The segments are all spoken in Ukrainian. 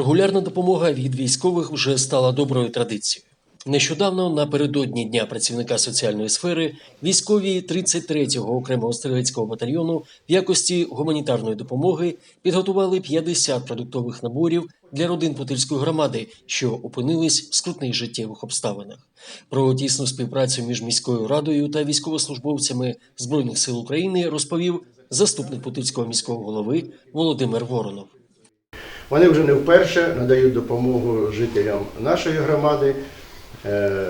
Регулярна допомога від військових вже стала доброю традицією. Нещодавно, напередодні Дня працівника соціальної сфери, військові 33-го окремого стрілецького батальйону в якості гуманітарної допомоги підготували 50 продуктових наборів для родин Путильської громади, що опинились в скрутних життєвих обставинах. Про тісну співпрацю між міською радою та військовослужбовцями збройних сил України розповів заступник Путильського міського голови Володимир Воронов. Вони вже не вперше надають допомогу жителям нашої громади. Е,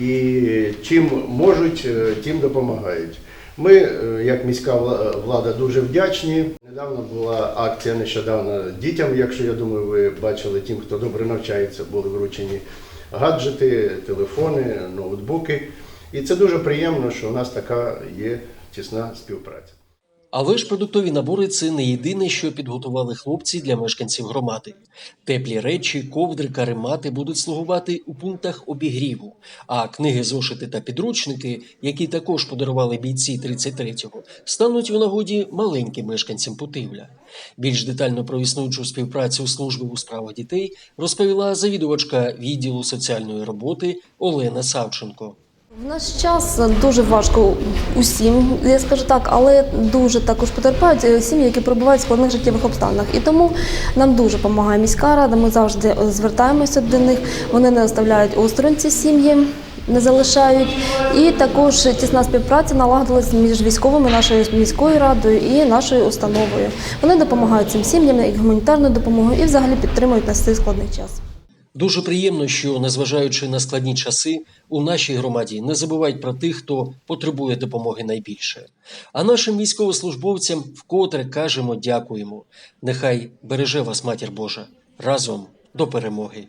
І чим можуть, е, тим допомагають. Ми, е, як міська влада, дуже вдячні. Недавно була акція нещодавно дітям, якщо я думаю, ви бачили тим, хто добре навчається, були вручені гаджети, телефони, ноутбуки. І це дуже приємно, що у нас така є тісна співпраця. Але ж продуктові набори це не єдине, що підготували хлопці для мешканців громади. Теплі речі, ковдри, каремати будуть слугувати у пунктах обігріву. А книги, зошити та підручники, які також подарували бійці 33-го, стануть у нагоді маленьким мешканцям Путивля. Більш детально про існуючу співпрацю служби у справах дітей розповіла завідувачка відділу соціальної роботи Олена Савченко. В наш час дуже важко усім, я скажу так, але дуже також потерпають е, сім'ї, які перебувають в складних життєвих обставинах. І тому нам дуже допомагає міська рада. Ми завжди е, звертаємося до них. Вони не оставляють осторонь ці сім'ї. Не залишають, і також тісна співпраця налагодилась між військовими нашою міською радою і нашою установою. Вони допомагають цим сім'ям і гуманітарною допомогою і взагалі підтримують нас цей складний час. Дуже приємно, що незважаючи на складні часи, у нашій громаді не забувають про тих, хто потребує допомоги найбільше. А нашим військовослужбовцям вкотре кажемо дякуємо. Нехай береже вас матір Божа разом до перемоги.